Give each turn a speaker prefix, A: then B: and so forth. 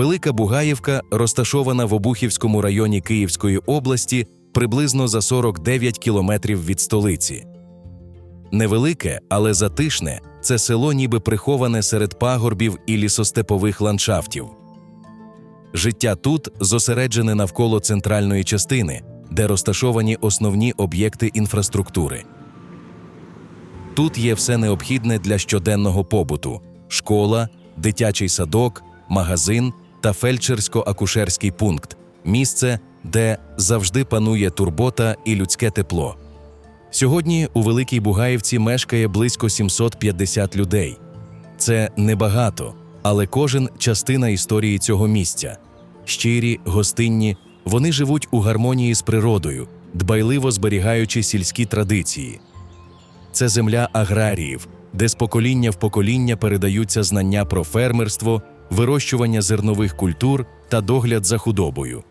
A: Велика Бугаївка розташована в Обухівському районі Київської області приблизно за 49 кілометрів від столиці. Невелике, але затишне це село ніби приховане серед пагорбів і лісостепових ландшафтів. Життя тут зосереджене навколо центральної частини, де розташовані основні об'єкти інфраструктури. Тут є все необхідне для щоденного побуту: школа, дитячий садок, магазин та фельдшерсько-акушерський пункт місце, де завжди панує турбота і людське тепло. Сьогодні у Великій Бугаївці мешкає близько 750 людей. Це небагато, але кожен частина історії цього місця. Щирі, гостинні, вони живуть у гармонії з природою, дбайливо зберігаючи сільські традиції. Це земля аграріїв, де з покоління в покоління передаються знання про фермерство, вирощування зернових культур та догляд за худобою.